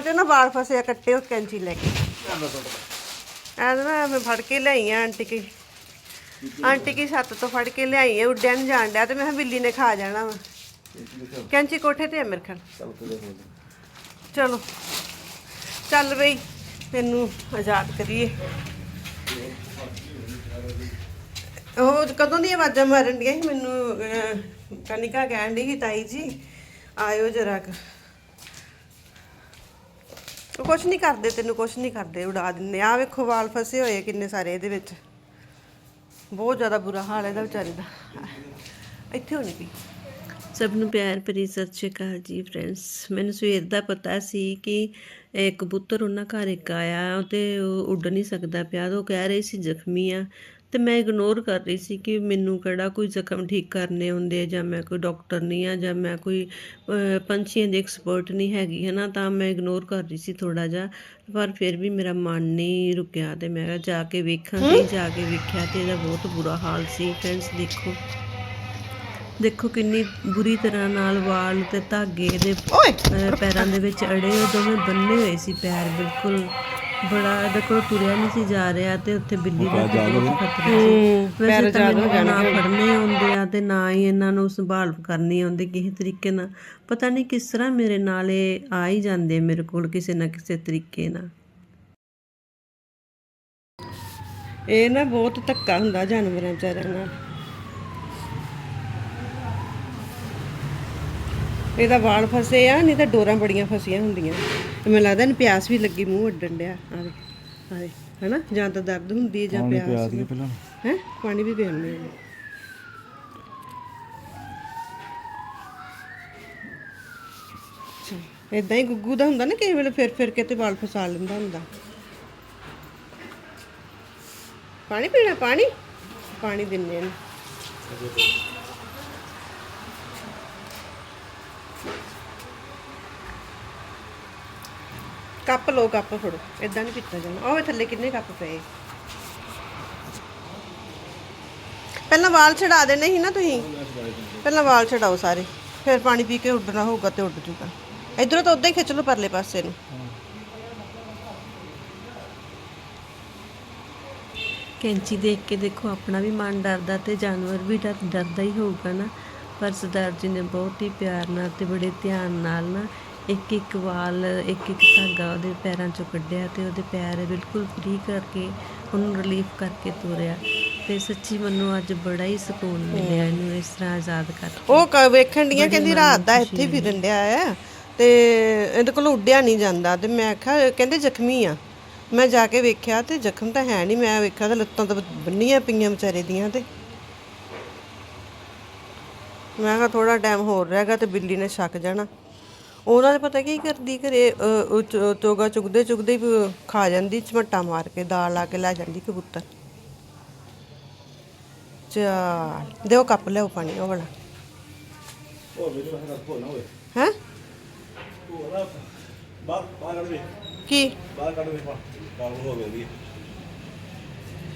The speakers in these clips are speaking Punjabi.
ਚ ਨਾ ਵਾਲ ਫਸੇ ਆ ਕੱਟੇ ਉਹ ਕੈਂਚੀ ਲੈ ਕੇ। ਐ ਨਾ ਮੈਂ ਫੜ ਕੇ ਲਿਆਈ ਆ ਆਂਟੀ ਕੀ। ਆਂਟੀ ਕੀ ਛੱਤ ਤੋਂ ਫੜ ਕੇ ਲਿਆਈ ਆ ਉੱਡਿਆ ਨੀ ਜਾਣ ਡਿਆ ਤੇ ਮੈਂ ਕਿਹਾ ਬਿੱਲੀ ਨੇ ਖਾ ਜਾਣਾ ਵਾ। ਕੈਂਚੀ ਕੋਠੇ ਤੇ ਆ ਮੇਰੇ ਖਿਆਲ। ਚਲੋ ਚੱਲ ਬਈ ਤੈਨੂੰ ਆਜ਼ਾਦ ਕਰੀਏ। ਉਹ ਕਦੋਂ ਦੀ ਆਵਾਜ਼ਾਂ ਮਾਰਨ ਡੀਆਂ ਸੀ? ਮੈਨੂੰ ਕਨਿਕਾ ਕਹਿਣ ਦੀ ਸੀ ਤਾਈ ਜੀ ਆਇਓ ਜਰਾ ਕੁਛ ਨਹੀਂ ਕਰਦੇ, ਤੈਨੂੰ ਕੁਛ ਨਹੀਂ ਕਰਦੇ, ਉਡਾ ਦਿੰਦੇ। ਆ ਵੇਖੋ, ਵਾਲ ਫਸੇ ਹੋਏ ਕਿੰਨੇ ਸਾਰੇ ਇਹਦੇ ਵਿੱਚ। ਬਹੁਤ ਜ਼ਿਆਦਾ ਬੁਰਾ ਹਾਲ ਹੈ ਇਹਦਾ ਵਿਚਾਰੇ ਦਾ। ਇੱਥੇ ਹੋਣੀ ਪਈ। ਸਭ ਨੂੰ ਪਿਆਰ ਭਰੀ ਸਤਿ ਸ਼੍ਰੀ ਅਕਾਲ ਜੀ ਫਰੈਂਡਸ ਮੈਨੂੰ ਸਵੇਰ ਦਾ ਪਤਾ ਸੀ ਕਿ ਕਬੂਤਰ ਉਹਨਾਂ ਘਰ ਇੱਕ ਆਇਆ ਤੇ ਉਹ ਉੱਡ ਨਹੀਂ ਸਕਦਾ ਪਿਆ ਉਹ ਕਹਿ ਰਹੇ ਸੀ ਜ਼ਖਮੀ ਆ। ਤੇ ਮੈਂ ਇਗਨੋਰ ਕਰ ਰਹੀ ਸੀ ਕਿ ਮੈਨੂੰ ਕਿਹੜਾ ਕੋਈ ਜ਼ਖਮ ਠੀਕ ਕਰਨੇ ਹੁੰਦੇ ਜਾਂ ਮੈਂ ਕੋਈ ਡਾਕਟਰ ਨਹੀਂ ਆ ਜਾਂ ਮੈਂ ਕੋਈ ਪੰਛੀਆਂ ਦੀ ਐਕਸਪਰਟ ਨਹੀਂ ਹੈਗੀ ਹੈ ਨਾ ਤਾਂ ਮੈਂ ਇਗਨੋਰ ਕਰ ਰਹੀ ਸੀ ਥੋੜਾ ਜਿਹਾ ਪਰ ਫਿਰ ਵੀ ਮੇਰਾ ਮਨ ਨਹੀਂ ਰੁਕਿਆ ਤੇ ਮੈਂ ਜਾ ਕੇ ਵੇਖਾਂਗੀ ਜਾ ਕੇ ਵੇਖਿਆ ਤੇ ਇਹਦਾ ਬਹੁਤ ਬੁਰਾ ਹਾਲ ਸੀ। ਫਰੈਂਡਸ ਦੇਖੋ। ਦੇਖੋ ਕਿੰਨੀ ਬੁਰੀ ਤਰ੍ਹਾਂ ਨਾਲ ਵਾਲ ਤੇ ਧਾਗੇ ਅਹ ਪੈਰਾਂ ਦੇ ਵਿੱਚ ਅੜੇ ਦੋਵੇਂ ਬੰਨੇ ਹੋਏ ਸੀ ਪੈਰ ਬਿਲਕੁਲ। ਬੜਾ ਇਹਦੇ ਕੋਲ ਤੁਰਿਆ ਨਹੀਂ ਸੀ ਜਾ ਰਿਹਾ ਤੇ ਉੱਥੇ ਬਿੱਲੀ ਦਾ ਬਹੁਤ ਖਤਰਾ ਸੀ ਵੈਸੇ ਤਾਂ ਮੈਨੂੰ ਨਾ ਫੜਨੇ ਆਉਂਦੇ ਆ ਤੇ ਨਾ ਹੀ ਇਹਨਾਂ ਨੂੰ ਸੰਭਾਲ ਕਰਨੀ ਆਉਂਦੀ ਕਿਸੇ ਤਰੀਕੇ ਨਾਲ। ਪਤਾ ਨਹੀਂ ਕਿਸ ਤਰ੍ਹਾਂ ਮੇਰੇ ਨਾਲ ਇਹ ਆ ਹੀ ਜਾਂਦੇ ਮੇਰੇ ਕੋਲ ਕਿਸੇ ਨਾ ਕਿਸੇ ਤਰੀਕੇ ਨਾਲ। ਇਹ ਨਾ ਬਹੁਤ ਧੱਕਾ ਹੁੰਦਾ ਜਾਨਵਰਾਂ ਵਿਚਾਰਿਆਂ ਨਾਲ। ਇਹਦਾ ਵਾਲ ਫਸੇ ਆ ਨਹੀਂ ਤਾਂ ਡੋਰਾਂ ਬੜੀਆਂ ਫਸੀਆਂ ਹੁੰਦੀਆਂ। ਤੇ ਮੈਨੂੰ ਲੱਗਦਾ ਇਹਨੂੰ ਪਿਆਸ ਵੀ ਲੱਗੀ ਮੂੰਹ ਅੱਡਣ ਡਿਆ। ਆਵੇ ਆਵੇ ਹਨਾ? ਜਾਂ ਤਾਂ ਦਰਦ ਹੁੰਦੀ ਹੈ ਜਾਂ ਪਿਆਸ ਪਹਿਲਾਂ। ਹੈ? ਪਾਣੀ ਵੀ ਪੀਉਂਦੇ ਆ ਇਦਾਂ ਹੀ ਗੁੱਗੂ ਦਾ ਹੁੰਦਾ ਨਾ ਕਿਸੇ ਵੇਲੇ ਫਿਰ ਫਿਰ ਕੇ ਤੇ ਵਾਲ ਫਸਾ ਲੈਂਦਾ ਹੁੰਦਾ। ਪਾਣੀ ਪੀਣਾ ਪਾਣੀ? ਪਾਣੀ ਦਿੰਨੇ ਨੇ ਕੱਪ ਲੋ ਕੱਪ ਫੜੋ। ਇਦਾਂ ਨਹੀਂ ਪੀਤਾ ਜਾਣਾ ਉਹ ਥੱਲੇ ਕਿੰਨੇ ਕੱਪ ਪਏ। ਪਹਿਲਾਂ ਵਾਲ ਛਡਾ ਦੇਣੇ ਸੀ ਨਾ ਤੁਸੀਂ? ਪਹਿਲਾਂ ਵਾਲ ਛਡਾਓ ਸਾਰੇ। ਫਿਰ ਪਾਣੀ ਪੀ ਕੇ ਉੱਡਣਾ ਹੋਊਗਾ ਤੇ ਉੱਡ ਜੂਗਾ। ਇਧਰੋਂ ਤਾਂ ਉਦਾਂ ਹੀ ਖਿੱਚ ਲਓ ਪਰਲੇ ਪਾਸੇ ਨੂੰ। ਕੈਂਚੀ ਦੇਖ ਕੇ ਦੇਖੋ, ਆਪਣਾ ਵੀ ਮਨ ਡਰਦਾ ਤੇ ਜਾਨਵਰ ਵੀ ਡਰ ਡਰਦਾ ਹੀ ਹੋਊਗਾ ਨਾ। ਪਰ ਸਰਦਾਰ ਜੀ ਨੇ ਬਹੁਤ ਹੀ ਪਿਆਰ ਨਾਲ ਤੇ ਬੜੇ ਧਿਆਨ ਨਾਲ ਨਾ ਇੱਕ ਇੱਕ ਵਾਲ ਇੱਕ ਇੱਕ ਧਾਗਾ ਉਹਦੇ ਪੈਰਾਂ ਚੋਂ ਕੱਢਿਆ ਤੇ ਉਹਦੇ ਪੈਰ ਬਿਲਕੁਲ ਫ੍ਰੀ ਕਰਕੇ ਉਹਨੂੰ ਰਿਲੀਫ ਕਰਕੇ ਤੋਰਿਆ। ਤੇ ਸੱਚੀ ਮੈਨੂੰ ਅੱਜ ਬੜਾ ਹੀ ਸਕੂਨ ਮਿਲਿਆ ਇਹਨੂੰ ਇਸ ਤਰ੍ਹਾਂ ਆਜ਼ਾਦ ਕਰਕੇ। ਉਹ ਕ- ਵੇਖਣ ਡੀਆਂ ਕਹਿੰਦੀ ਰਾਤ ਦਾ ਇੱਥੇ ਹੀ ਫਿਰਨ ਡਿਆ ਆ ਤੇ ਇਹਦੇ ਕੋਲ ਉੱਡਿਆ ਨਹੀਂ ਜਾਂਦਾ ਤੇ ਮੈਂ ਆਖਿਆ ਕਹਿੰਦੇ ਜ਼ਖਮੀ ਆ। ਮੈਂ ਜਾ ਕੇ ਵੇਖਿਆ ਤੇ ਜ਼ਖਮ ਤਾਂ ਹੈ ਨਹੀਂ ਮੈਂ ਵੇਖਿਆ ਤਾਂ ਲੱਤਾਂ ਤਾਂ ਬੰਨੀਆਂ ਪਈਆਂ ਵਿਚਾਰੇ ਦੀਆਂ ਤੇ। ਮੈਂ ਕਿਹਾ ਥੋੜਾ ਟਾਈਮ ਹੋਰ ਰਹੇਗਾ ਤੇ ਬਿੱਲੀ ਨੇ ਛੱਕ ਜਾਣਾ। ਉਹਨਾਂ ਨੇ ਪਤਾ ਕੀ ਕਰਦੀ, ਘਰੇ ਚੋਗਾ ਚੁਗਦੇ ਚੁਗਦੇ ਹੀ ਖਾ ਜਾਂਦੀ, ਚਮਟਾ ਮਾਰ ਕੇ ਦਾਲ ਲਾ ਕੇ ਲੈ ਜਾਂਦੀ ਕਬੂਤਰ। ਚਾਲ ਦਿਓ ਕੱਪ ਲਿਆਓ ਪਾਣੀ, ਉਹ ਵਾਲਾ। ਹੈ? ਕੀ?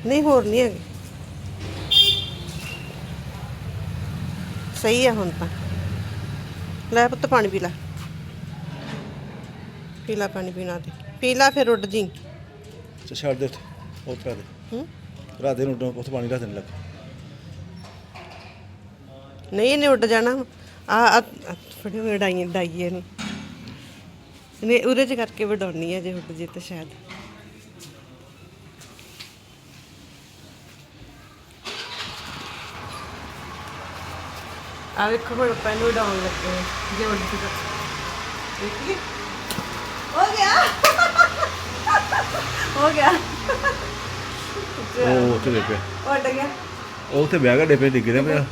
ਨਹੀਂ, ਹੋਰ ਨਹੀਂ ਹੈਗੇ। ਸਹੀ ਆ ਹੁਣ ਤਾਂ। ਲੈ ਪੁੱਤ, ਪਾਣੀ ਪੀ ਲੈ। ਪੀ ਲੈ ਪਾਣੀ ਪੀਣਾ ਤੇ। ਪੀ ਲੈ ਫਿਰ ਉੱਡ ਜੀ। ਤੇ ਛੱਡ ਦੇ ਉੱਥੇ। ਉਹ ਪਾ ਦੇ। ਹੂੰ? ਰਾਤ ਦੇ ਨੂੰ ਉੱਥੇ ਪਾਣੀ ਰੱਖ ਦੇਣ ਲੱਗ। ਨਹੀਂ ਇਹਨੇ ਉੱਡ ਜਾਣਾ। ਆ ਆ ਫੜੇ ਹੋਏ ਡਾਈਏ ਡਾਈਏ ਨੂੰ ਨੇ ਉਰੇ ਚ ਕਰਕੇ ਵਡਾਉਣੀ ਹੈ ਜੇ ਉੱਡ ਜੇ ਤਾਂ ਸ਼ਾਇਦ। ਆ ਵੇਖੋ ਹੁਣ ਪੈਨ ਉਡਾਉਣ ਲੱਗੇ ਆ, ਜੇ ਉੱਡ ਜੂਗਾ ਦੇਖੀ ਹੋ ਗਿਆ। ਹੋ ਗਿਆ। ਉਹ ਉੱਥੇ ਦੇ ਪਿਆ ਉੱਡ ਗਿਆ। ਉਹ ਉੱਥੇ ਬਹਿ ਗਿਆ ਡੇਪੇ ਡਿੱਗੇ ਦੇ ਪਿਆ